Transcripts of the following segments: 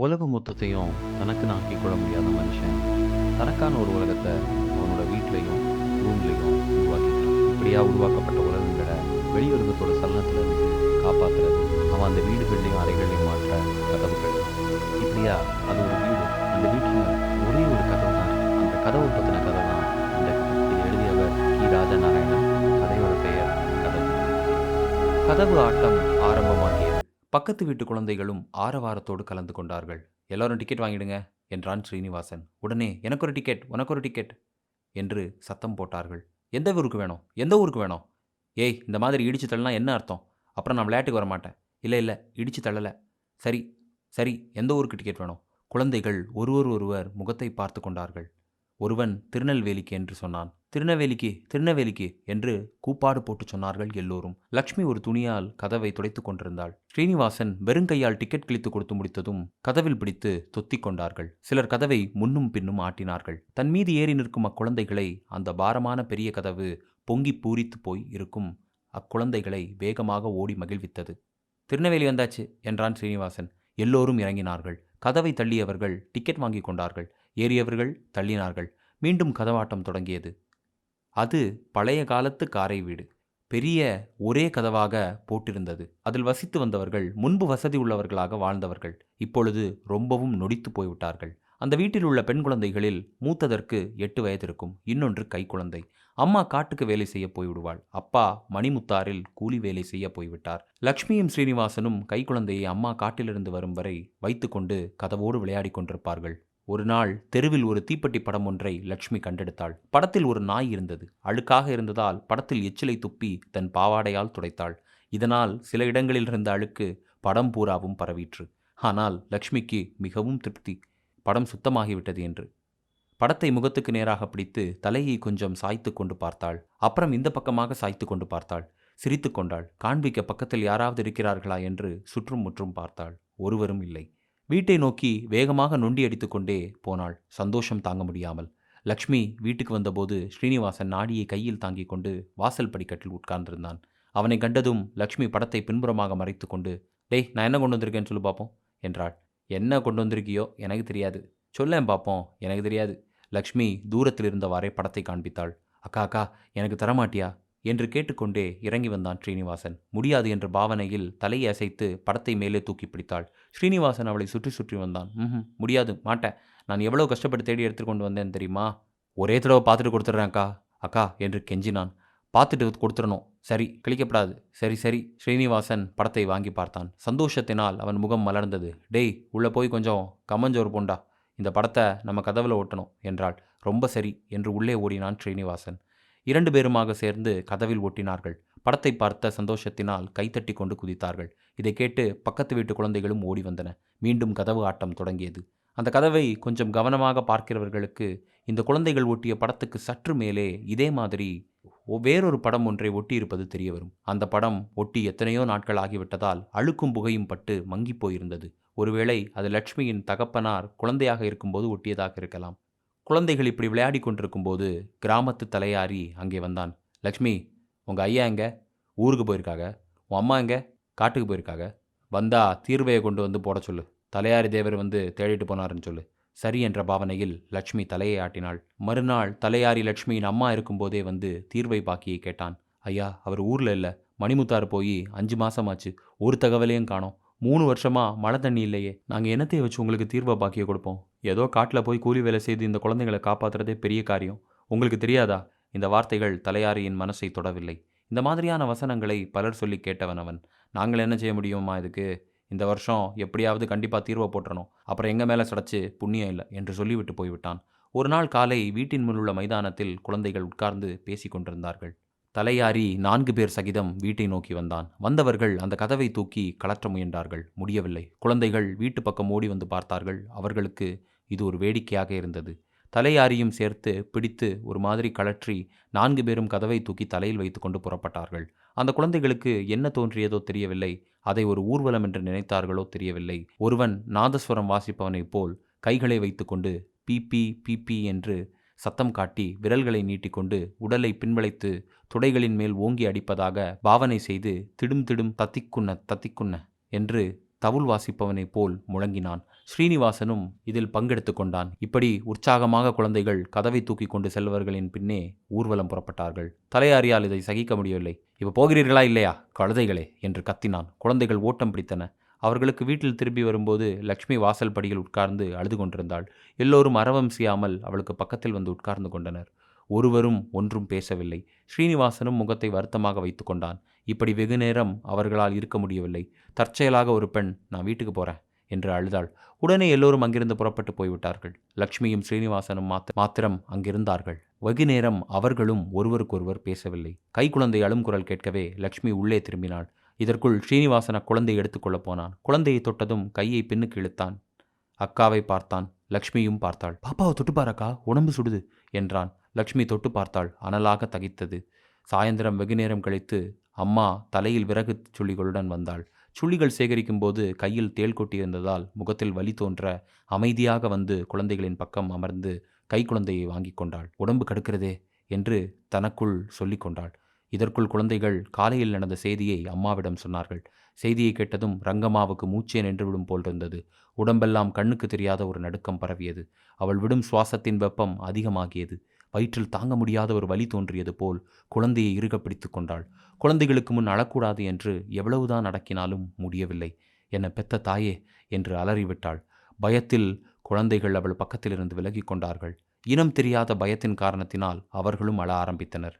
உலக மொத்தத்தையும் தனக்கு ஆக்கிக் கொள்ள முடியாத மனுஷன் தனக்கான ஒரு உலகத்தை அவனோட வீட்லேயும் ரூம்லேயும் உருவாக்கிக்கிறான் இப்படியாக உருவாக்கப்பட்ட உலகங்களை வெளியுலகத்தோட சலனத்திலிருந்து காப்பாற்றுறது அவன் அந்த வீடுகள்லையும் அறைகள்லையும் மாற்ற கதவுகள். இப்படியா அது ஒரு வீடு அந்த வீட்டில் ஒரே ஒரு கதவு தான். அந்த கதவை பற்றின கதை தான் இந்த கதை எழுதியவர் கி. ராஜநாராயணன் கதையோட பெயர் கதவு. கதவு ஆட்டம் ஆரம்பமாகியது. பக்கத்து வீட்டு குழந்தைகளும் ஆரவாரத்தோடு கலந்து கொண்டார்கள். எல்லாரும் டிக்கெட் வாங்கிடுங்க என்றான் ஸ்ரீனிவாசன். உடனே எனக்கு ஒரு டிக்கெட் உனக்கு ஒரு டிக்கெட் என்று சத்தம் போட்டார்கள். எந்த ஊருக்கு வேணும்? எந்த ஊருக்கு வேணும்? ஏய் இந்த மாதிரி இடிச்சு தள்ளலாம் என்ன அர்த்தம்? அப்புறம் நான் விளையாட்டுக்கு வர மாட்டேன். இல்லை இல்லை இடிச்சு தள்ளலை. சரி சரி எந்த ஊருக்கு டிக்கெட் வேணும்? குழந்தைகள் ஒருவர் ஒருவர் முகத்தை பார்த்து கொண்டார்கள். ஒருவன் திருநெல்வேலிக்கு என்று சொன்னான். திருநெல்வேலிக்கு திருநெல்வேலிக்கு என்று கூப்பாடு போட்டு சொன்னார்கள் எல்லோரும். லக்ஷ்மி ஒரு துணியால் கதவை துடைத்துக் கொண்டிருந்தாள். ஸ்ரீனிவாசன் வெறுங்கையால் டிக்கெட் கிழித்து கொடுத்து முடித்ததும் கதவில் பிடித்து தொத்திக் கொண்டார்கள். சிலர் கதவை முன்னும் பின்னும் ஆட்டினார்கள். தன் மீது ஏறி நிற்கும் அக்குழந்தைகளை அந்த பாரமான பெரிய கதவு பொங்கி பூரித்து போய் இருக்கும் அக்குழந்தைகளை வேகமாக ஓடி மகிழ்வித்தது. திருநெல்வேலி வந்தாச்சு என்றான் ஸ்ரீனிவாசன். எல்லோரும் இறங்கினார்கள். கதவை தள்ளியவர்கள் டிக்கெட் வாங்கி கொண்டார்கள். ஏறியவர்கள் தள்ளினார்கள். மீண்டும் கதவாட்டம் தொடங்கியது. அது பழைய காலத்து காரை வீடு. பெரிய ஒரே கதவாக போட்டிருந்தது. அதில் வசித்து வந்தவர்கள் முன்பு வசதி உள்ளவர்களாக வாழ்ந்தவர்கள் இப்பொழுது ரொம்பவும் நொடித்து போய்விட்டார்கள். அந்த வீட்டில் உள்ள பெண் குழந்தைகளில் மூத்ததற்கு எட்டு வயது இருக்கும் இன்னொன்று கைக்குழந்தை அம்மா காட்டுக்கு வேலை செய்ய போய்விடுவாள். அப்பா மணிமுத்தாரில் கூலி வேலை செய்ய போய்விட்டார். லக்ஷ்மியும் ஸ்ரீனிவாசனும் கைக்குழந்தையை அம்மா காட்டிலிருந்து வரும் வரை வைத்துக்கொண்டு கதவோடு விளையாடிக் கொண்டிருப்பார்கள். ஒரு நாள் தெருவில் ஒரு தீப்பெட்டி படம் ஒன்றை லக்ஷ்மி கண்டெடுத்தாள். படத்தில் ஒரு நாய் இருந்தது. அழுக்காக இருந்ததால் படத்தில் எச்சிலை துப்பி தன் பாவாடையால் துடைத்தாள். இதனால் சில இடங்களில் இருந்த அழுக்கு படம் பூராவும் பரவிற்று. ஆனால் லக்ஷ்மிக்கு மிகவும் திருப்தி. படம் சுத்தமாகிவிட்டது என்று. படத்தை முகத்துக்கு நேராக பிடித்து தலையை கொஞ்சம் சாய்த்து கொண்டு பார்த்தாள். அப்புறம் இந்த பக்கமாக சாய்த்து கொண்டு பார்த்தாள். சிரித்து கொண்டாள். காண்பிக்க பக்கத்தில் யாராவது இருக்கிறார்களா? என்று சுற்றும் முற்றும் பார்த்தாள். ஒருவரும் இல்லை. வீட்டை நோக்கி வேகமாக நொண்டி அடித்துக்கொண்டே போனாள். சந்தோஷம் தாங்க முடியாமல். லக்ஷ்மி வீட்டுக்கு வந்தபோது ஸ்ரீனிவாசன் நாடியை கையில் தாங்கிக் கொண்டு வாசல் படிக்கட்டில் உட்கார்ந்திருந்தான். அவனை கண்டதும் லக்ஷ்மி படத்தை பின்புறமாக மறைத்து கொண்டு டேய் நான் என்ன கொண்டு வந்திருக்கேன்னு சொல்லு பார்ப்போம் என்றாள். என்ன கொண்டு வந்திருக்கியோ எனக்கு தெரியாது. சொல்லேன் பார்ப்போம் எனக்கு தெரியாது. லக்ஷ்மி தூரத்தில் இருந்தவாறே படத்தை காண்பித்தாள். அக்கா அக்கா எனக்கு தரமாட்டியா? என்று கேட்டுக்கொண்டே இறங்கி வந்தான் ஸ்ரீனிவாசன். முடியாது என்ற பாவனையில் தலையை அசைத்து படத்தை மேலே தூக்கி பிடித்தாள். ஸ்ரீனிவாசன் அவளை சுற்றி சுற்றி வந்தான். ம் முடியாது மாட்டேன். நான் எவ்வளோ கஷ்டப்பட்டு தேடி எடுத்துக்கொண்டு வந்தேன் தெரியுமா? ஒரே தடவை பார்த்துட்டு கொடுத்துட்றேன் அக்கா. அக்கா என்று கெஞ்சினான். பார்த்துட்டு கொடுத்துடணும். சரி கிளிக்கப்படாது சரி சரி. ஸ்ரீனிவாசன் படத்தை வாங்கி பார்த்தான். சந்தோஷத்தினால் அவன் முகம் மலர்ந்தது. டேய் உள்ளே போய் கொஞ்சம் கமஞ்சோறு போண்டா. இந்த படத்தை நம்ம கதவில் ஓட்டணும் என்றாள். ரொம்ப சரி என்று உள்ளே ஓடினான் ஸ்ரீனிவாசன். இரண்டு பேருமாக சேர்ந்து கதவில் ஒட்டினார்கள். படத்தை பார்த்த சந்தோஷத்தினால் கைத்தட்டி கொண்டு குதித்தார்கள். இதை கேட்டு பக்கத்து வீட்டு குழந்தைகளும் ஓடி வந்தன. மீண்டும் கதவு ஆட்டம் தொடங்கியது. அந்த கதவை கொஞ்சம் கவனமாக பார்க்கிறவர்களுக்கு இந்த குழந்தைகள் ஒட்டிய படத்துக்கு சற்று மேலே இதே மாதிரி வேறொரு படம் ஒன்றை ஒட்டியிருப்பது தெரிய வரும் அந்த படம் ஒட்டி எத்தனையோ நாட்கள் ஆகிவிட்டதால் அழுக்கும் புகையும் பட்டு மங்கிப் போயிருந்தது. ஒருவேளை அது லட்சுமியின் தகப்பனார் குழந்தையாக இருக்கும்போது ஒட்டியதாக இருக்கலாம். குழந்தைகள் இப்படி விளையாடி கொண்டிருக்கும்போது கிராமத்து தலையாரி அங்கே வந்தான். லக்ஷ்மி உங்கள் ஐயா எங்க? ஊருக்கு போயிருக்காங்க உன் அம்மா எங்க? காட்டுக்கு போயிருக்காங்க வந்தா தீர்வையை கொண்டு வந்து போட சொல்லு. தலையாரி தேவர் வந்து தேடிட்டு போனாருன்னு சொல்லு. சரி என்ற பாவனையில் லட்சுமி தலையை ஆட்டினாள். மறுநாள் தலையாரி லட்சுமியின் அம்மா இருக்கும்போதே வந்து தீர்வை பாக்கியை கேட்டான். ஐயா அவர் ஊரில் இல்லை. மணிமுத்தார் போய் அஞ்சு மாசமாச்சு. ஒரு தகவலையும் காணோம். மூணு வருஷமா மழை தண்ணி இல்லையே. நாங்கள் என்னத்தையே வச்சு உங்களுக்கு தீர்வை பாக்கிய கொடுப்போம்? ஏதோ காட்டில் போய் கூலி வேலை செய்து இந்த குழந்தைங்களை காப்பாற்றுறதே பெரிய காரியம். உங்களுக்கு தெரியாதா? இந்த வார்த்தைகள் தலையாரியின் மனசை தொடவில்லை. இந்த மாதிரியான வசனங்களை பலர் சொல்லி கேட்டவன் அவன். நாங்கள் என்ன செய்ய முடியுமா இதுக்கு? இந்த வருஷம் எப்படியாவது கண்டிப்பாக தீர்வை போட்டுறணும் அப்புறம் எங்கள் மேலே சடைச்சு புண்ணியம் இல்லை என்று சொல்லிவிட்டு போய்விட்டான். ஒரு நாள் காலை வீட்டின் முன்னுள்ள மைதானத்தில் குழந்தைகள் உட்கார்ந்து பேசிக் கொண்டிருந்தார்கள். தலையாரி நான்கு பேர் சகிதம் வீட்டை நோக்கி வந்தான். வந்தவர்கள் அந்த கதவை தூக்கி கலற்ற முயன்றார்கள். முடியவில்லை. குழந்தைகள் வீட்டு பக்கம் ஓடி வந்து பார்த்தார்கள். அவர்களுக்கு இது ஒரு வேடிக்கையாக இருந்தது. தலையாரியும் சேர்த்து பிடித்து ஒரு மாதிரி கழற்றி நான்கு பேரும் கதவை தூக்கி தலையில் வைத்துக்கொண்டு புறப்பட்டார்கள். அந்த குழந்தைகளுக்கு என்ன தோன்றியதோ தெரியவில்லை. அதை ஒரு ஊர்வலம் என்று நினைத்தார்களோ தெரியவில்லை. ஒருவன் நாதஸ்வரம் வாசிப்பவனைப் போல் கைகளை வைத்துக்கொண்டு பிபி பிபி என்று சத்தம் காட்டி விரல்களை நீட்டிக்கொண்டு உடலை பின்வளைத்து துடைகளின் மேல் ஓங்கி அடிப்பதாக பாவனை செய்து திடும் திடும் தத்திக்குன்ன தத்திக்குன்ன என்று தவுல் வாசிப்பவனைப் போல் முழங்கினான். ஸ்ரீனிவாசனும் இதில் பங்கெடுத்து கொண்டான். இப்படி உற்சாகமாக குழந்தைகள் கதவை தூக்கி கொண்டு செல்வர்களின் பின்னே ஊர்வலம் புறப்பட்டார்கள். தலையாரியால் இதை சகிக்க முடியவில்லை. இப்போ போகிறீர்களா இல்லையா? கழுதைகளே என்று கத்தினான். குழந்தைகள் ஓட்டம் பிடித்தன. அவர்களுக்கு வீட்டில் திரும்பி வரும்போது லக்ஷ்மி வாசல் படியில் உட்கார்ந்து அழுது கொண்டிருந்தாள். எல்லோரும் அரவம் செய்யாமல் அவளுக்கு பக்கத்தில் வந்து உட்கார்ந்து கொண்டனர். ஒருவரும் ஒன்றும் பேசவில்லை. ஸ்ரீனிவாசனும் முகத்தை வருத்தமாக வைத்து கொண்டான். இப்படி வெகு நேரம் அவர்களால் இருக்க முடியவில்லை. தற்செயலாக ஒரு பெண் நான் வீட்டுக்கு போறேன் என்று அழுதாள். உடனே எல்லோரும் அங்கிருந்து புறப்பட்டு போய்விட்டார்கள். லக்ஷ்மியும் ஸ்ரீனிவாசனும் மாத்த மாத்திரம் அங்கிருந்தார்கள். வெகு நேரம் அவர்களும் ஒருவருக்கொருவர் பேசவில்லை. கைக்குழந்தை அழும் குரல் கேட்கவே லக்ஷ்மி உள்ளே திரும்பினாள். இதற்குள் ஸ்ரீனிவாசன் குழந்தையை எடுத்துக்கொள்ளப் போனான். குழந்தையை தொட்டதும் கையை பின்னுக்கு இழுத்தான். அக்காவை பார்த்தான். லக்ஷ்மியும் பார்த்தாள். பாப்பாவை தொட்டு பாரக்கா உடம்பு சுடுது என்றான். லக்ஷ்மி தொட்டு பார்த்தாள். அனலாக தகித்தது. சாயந்தரம் வெகு நேரம் கழித்து அம்மா தலையில் விறகு சுள்ளிகளுடன் வந்தாள். சுள்ளிகள் சேகரிக்கும் போது கையில் தேள் கொட்டியிருந்ததால் முகத்தில் வலி தோன்ற அமைதியாக வந்து குழந்தைகளின் பக்கம் அமர்ந்து கை குழந்தையை வாங்கி கொண்டாள். உடம்பு கடுக்கிறதே என்று தனக்குள் சொல்லி கொண்டாள். இதற்குள் குழந்தைகள் காலையில் நடந்த செய்தியை அம்மாவிடம் சொன்னார்கள். செய்தியை கேட்டதும் ரங்கம்மாவுக்கு மூச்சே நின்றுவிடும் போல் இருந்தது உடம்பெல்லாம் கண்ணுக்கு தெரியாத ஒரு நடுக்கம் பரவியது. அவள் விடும் சுவாசத்தின் வெப்பம் அதிகமாகியது. வயிற்றில் தாங்க முடியாத ஒரு வலி தோன்றியது போல் குழந்தையை இறுக பிடித்து கொண்டாள். குழந்தைகளுக்கு முன் அழக்கூடாது என்று எவ்வளவுதான் அடக்கினாலும் முடியவில்லை. என்னை பெத்த தாயே என்று அலறிவிட்டாள். பயத்தில் குழந்தைகள் அவள் பக்கத்திலிருந்து விலகிக் கொண்டார்கள். இனம் தெரியாத பயத்தின் காரணத்தினால் அவர்களும் அழ ஆரம்பித்தனர்.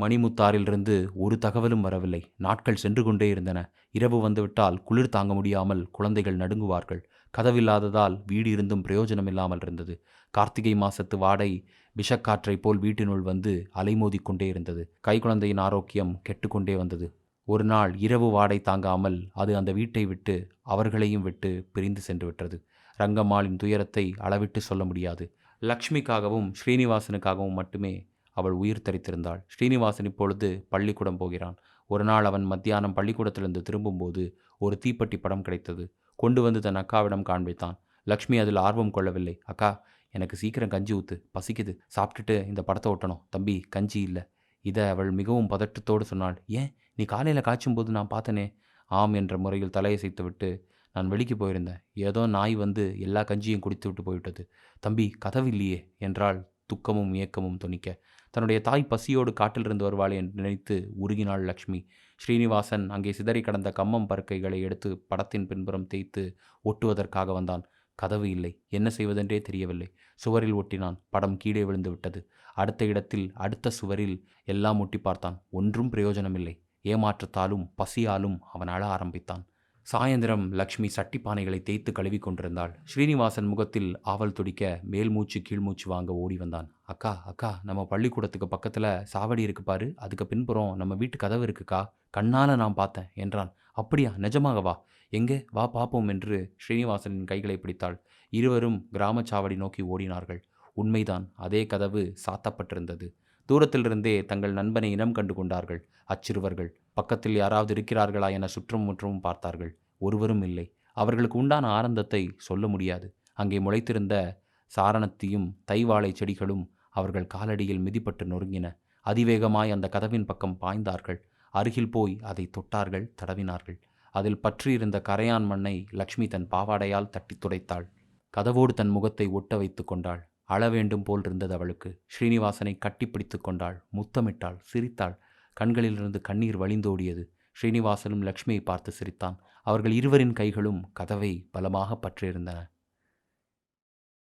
மணிமுத்தாரிலிருந்து ஒரு தகவலும் வரவில்லை. நாட்கள் சென்று கொண்டே இருந்தன. இரவு வந்துவிட்டால் குளிர் தாங்க முடியாமல் குழந்தைகள் நடுங்குவார்கள். கதவில்லாததால் வீடு இருந்தும் பிரயோஜனம் இல்லாமல் இருந்தது. கார்த்திகை மாசத்து வாடை விஷக்காற்றைப் போல் வீட்டினுள் வந்து அலைமோதி கொண்டே இருந்தது. கைக்குழந்தையின் ஆரோக்கியம் கெட்டுக்கொண்டே வந்தது. ஒரு நாள் இரவு வாடை தாங்காமல் அது அந்த வீட்டை விட்டு அவர்களையும் விட்டு பிரிந்து சென்று விட்டது. ரங்கம்மாளின் துயரத்தை அளவிட்டு சொல்ல முடியாது. லக்ஷ்மிக்காகவும் ஸ்ரீனிவாசனுக்காகவும் மட்டுமே அவள் உயிர் தரித்திருந்தாள். ஸ்ரீனிவாசன் இப்பொழுது பள்ளிக்கூடம் போகிறான். ஒரு நாள் அவன் மத்தியானம் பள்ளிக்கூடத்திலிருந்து திரும்பும்போது ஒரு தீப்பெட்டி படம் கிடைத்தது. கொண்டு வந்து தன் அக்காவிடம் காண்பித்தான். லக்ஷ்மி அதில் ஆர்வம் கொள்ளவில்லை. அக்கா எனக்கு சீக்கிரம் கஞ்சி ஊத்து. பசிக்குது. சாப்பிட்டுட்டு இந்த படத்தை ஒட்டணும். தம்பி கஞ்சி இல்லை. இதை அவள் மிகவும் பதட்டத்தோடு சொன்னாள். ஏன்? நீ காலையில் காய்ச்சும்போது நான் பார்த்தனே. ஆம் என்ற முறையில் தலையசைத்து விட்டு நான் வெளிக்கு போயிருந்தேன். ஏதோ நாய் வந்து எல்லா கஞ்சியும் குடித்து விட்டு போய்விட்டது. தம்பி கதவு இல்லையே என்றால் துக்கமும் இயக்கமும் துணிக்க. தன்னுடைய தாய் பசியோடு காட்டிலிருந்து வருவாள் என்று நினைத்து உருகினாள் லக்ஷ்மி. ஸ்ரீனிவாசன் அங்கே சிதறி கடந்த கம்மம் பருக்கைகளை எடுத்து படத்தின் பின்புறம் தேய்த்து ஒட்டுவதற்காக வந்தான். கதவு இல்லை. என்ன செய்வதென்றே தெரியவில்லை. சுவரில் ஒட்டினான். படம் கீழே விழுந்து விட்டது. அடுத்த இடத்தில் அடுத்த சுவரில் எல்லாம் ஒட்டி பார்த்தான். ஒன்றும் பிரயோஜனமில்லை. ஏமாற்றத்தாலும் பசியாலும் அவன் அழ ஆரம்பித்தான். சாயந்தரம் லக்ஷ்மி சட்டி பானைகளை தேய்த்து கழுவி கொண்டிருந்தாள். ஸ்ரீனிவாசன் முகத்தில் ஆவல் துடிக்க மேல் மூச்சு கீழ்மூச்சு வாங்க ஓடி வந்தான். அக்கா அக்கா நம்ம பள்ளிக்கூடத்துக்கு பக்கத்தில் சாவடி இருக்கு பாரு. அதுக்கு பின்புறம் நம்ம வீட்டு கதவு இருக்குக்கா. கண்ணால் நான் பார்த்தேன் என்றான். அப்படியா? நிஜமாக வா. எங்கே? வா பார்ப்போம் என்று ஸ்ரீனிவாசனின் கைகளை பிடித்தாள். இருவரும் கிராம சாவடி நோக்கி ஓடினார்கள். உண்மைதான் அதே கதவு சாத்தப்பட்டிருந்தது. தூரத்திலிருந்தே தங்கள் நண்பனை இனம் கண்டு கொண்டார்கள். அச்சிறுவர்கள் பக்கத்தில் யாராவது இருக்கிறார்களா என சுற்றும் முற்றமும் பார்த்தார்கள். ஒருவரும் இல்லை. அவர்களுக்கு உண்டான ஆனந்தத்தை சொல்ல முடியாது. அங்கே முளைத்திருந்த சாரணத்தியும் தைவாழை செடிகளும் அவர்கள் காலடியில் மிதிப்பட்டு நொறுங்கின. அதிவேகமாய் அந்த கதவின் பக்கம் பாய்ந்தார்கள். அருகில் போய் அதை தொட்டார்கள் தடவினார்கள். அதில் பற்றியிருந்த கரையான் மண்ணை லக்ஷ்மி தன் பாவாடையால் தட்டி துடைத்தாள். கதவோடு தன் முகத்தை ஒட்ட வைத்து கொண்டாள். அழவேண்டும் போல் இருந்தது அவளுக்கு. ஸ்ரீனிவாசனை கட்டிப்பிடித்து கொண்டாள். முத்தமிட்டாள். சிரித்தாள். கண்களிலிருந்து கண்ணீர் வழிந்தோடியது. ஸ்ரீனிவாசனும் லக்ஷ்மியை பார்த்து சிரித்தான். அவர்கள் இருவரின் கைகளும் கதவை பலமாக பற்றியிருந்தன.